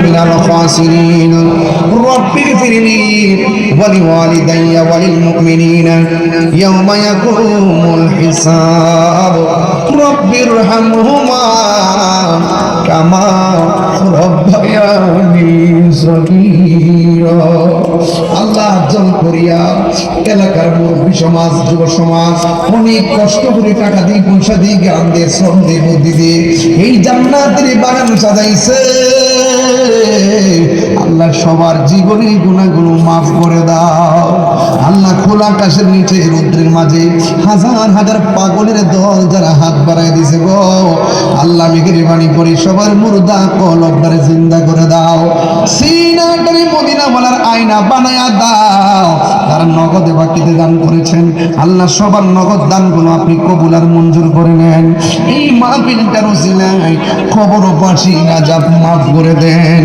من الخاسرين. رب اغفر لي ولوالدي وللمؤمنين. يوم يقوم الحساب. রব্বির হামহুমা কামা রব্বায়ানি সগীরা। আল্লাহ আজল করিয়া এলাকার মুরব্বী সমাজ, যুব সমাজ, অনেক কষ্ট করে টাকা দিয়ে, পয়সা দিয়ে গ্রাম দিয়ে, শ্রম দিয়ে, বুদ্ধি দিয়ে এই জান্নাতের বাগান সাজাইছে। আল্লাহ সবার জীবনে গুণাগুলো মাফ করে দাও। আল্লাহ খোলা আকাশের নিচে, রুদ্রের মাঝে হাজার হাজার পাগলের দল যারা হাত বাড়ায় দিছে গো। আল্লাহ মেঘের করে, সবার মুর্দা কলবদারে জিন্দা করে দাও। মদিনা বলার আয়না বানায়া দাও। তারা নগদে বাকিতে দান করেছেন, আল্লাহ সবার নগদ দানগুলো আপনি কবুল আর মঞ্জুর করে নেন। এই মাহফিলটার উসিলায় খবর পাশি আজাব মাফ করে দেন।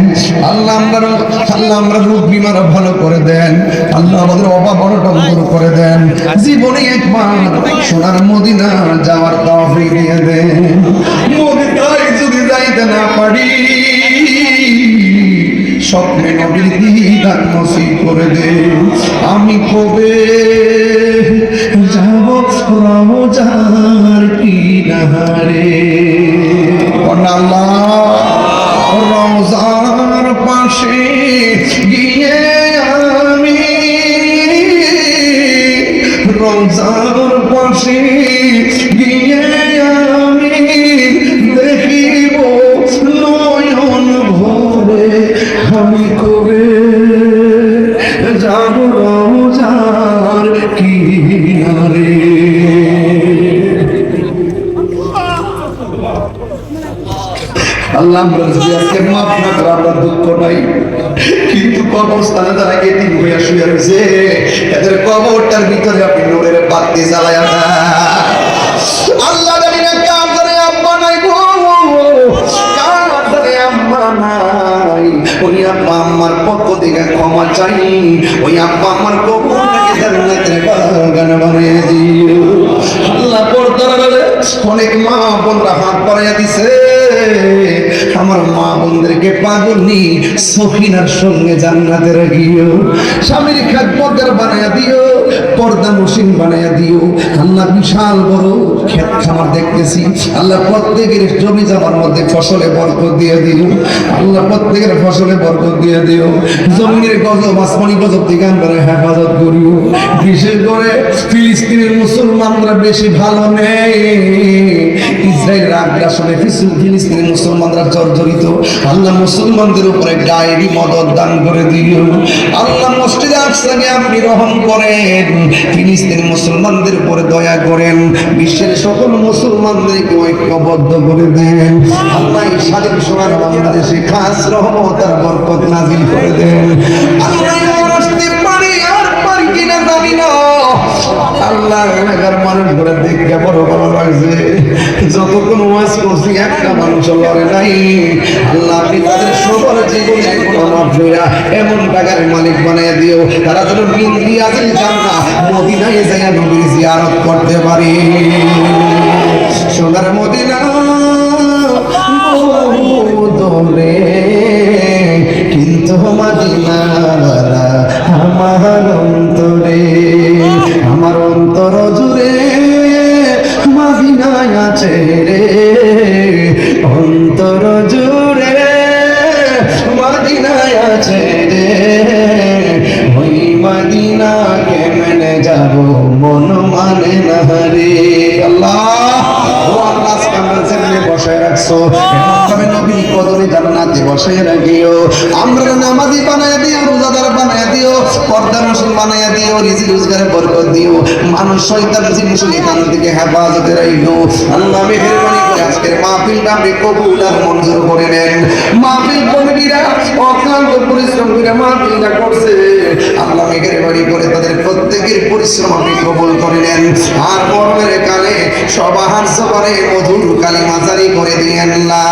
আল্লাহ আমরা আল্লাহ আমরা রোগ বিমার ভালো করে দেন। আল্লাহ আমাদের অভাব অনটন দূর করে দেন। জীবনে একবার সোনার মদিনা যাওয়ার তৌফিক দিয়ে দেন। মদিনায় যদি যাইতে না পারি, স্বপ্নে নবীর দিদার নসিব করে দে আমি কবে যাব? রমজার পাশে আমরা মাফ না আমরা দুঃখ নাই। কিন্তু কবরস্থানে তারা এতিম হইয়া শুয়ে রয়েছে, এদের কবরটার ভিতরে আপনি নূরের বাতি। আল্লাহ জানি না কার ধরে আব্বা নাই গো। কার আম্মা নাই। ওই আব্বা আম্মার পক্ষ থেকে ক্ষমা চাই। ওই আব্বা আম্মার কবরটাকে জান্নাতের বাগান বানিয়ে দিও। আল্লাহ অনেক মা বোনরা হাত বাড়াইয়া দিছে। আমার মা বোনদেরকে পাগল নি সখিনার সঙ্গে জান্নাতে রাখিও। স্বামীর খেদমতের বানাইয়া দিও, পর্দা মসিন বানাইয়া দিও। আল্লাহ বিশাল বড় ক্ষেত খামার দেখতেছি। আল্লাহ প্রত্যেকের জমি জামার মধ্যে ফসলে বরকত দিয়ে দিও। আল্লাহ প্রত্যেকের ফসলে বরকত দিয়ে দিও। জমিনের গজব, আসমানি গজব থেকে আমরা হেফাজত করিও। বিশেষ করে ফিলিস্তিনের মুসলমানরা বেশি ভালো নেই। ইসরায়েলের আগ্রাসনে ফিসুল ফিলিস্তিনের মুসলমানরা জর্জরিত। আল্লাহ মুসলমানদের উপরে ডায়েরি মদত দান করে দিও আল্লাহ মসজিদে আকসাকে আপনি রহম করেন। ফিলিস্তিন মুসলমানদের উপরে দয়া করেন। বিশ্বের সকল মুসলমানদেরকে ঐক্যবদ্ধ করে দেন। আল্লাহ স্বাধীন সময় বাংলাদেশে খাস রহমত আর বরকত নাজিল করে দেন। আল্লাহ পারি, আর পারি কিনা জানি না। আল্লাহ এলাকার মানুষগুলো দেখতে বড় ভালো লাগছে। যতক্ষণ ওয়াজ করছি, একটা মানুষ লড়ে নাই। আল্লাহ আপনি তাদের সবার জীবনে কোনো এমন টাকার মালিক বানিয়ে দিও, তারা যেন বিন দিয়া দিল জানা মদিনায় যাইয়া নবীর জিয়ারত করতে পারি। সোনার মদিনা কিন্তু মদিনা আমার অন্তরে না রে আল্লাহ ও আল্লাহ আজকে আমরা যেখানে বসায় রাখছো। এমনভাবে নবীর কদমে জান্নাতে বসায় রাখিও। আমরা নামাজি বানায় দিও, রোজাদার বানায় দিও পর্দা রসুল বানায় দিও রিজি রোজগারে বরকত দিও, মানুষ শয়তান জিনিস এখান থেকে হেফাজতে রাখিও। আল্লাহ মেহেরবানি করে নেন। মাহফিল অক্লান্ত পরিশ্রম করে করছে। আল্লাহ মেহেরবানি করে তাদের প্রত্যেকের পরিশ্রম আপনি কবুল করে আর কালে সবাহার সবারে মধুর কালী মাঝারি করে দিয়েন লা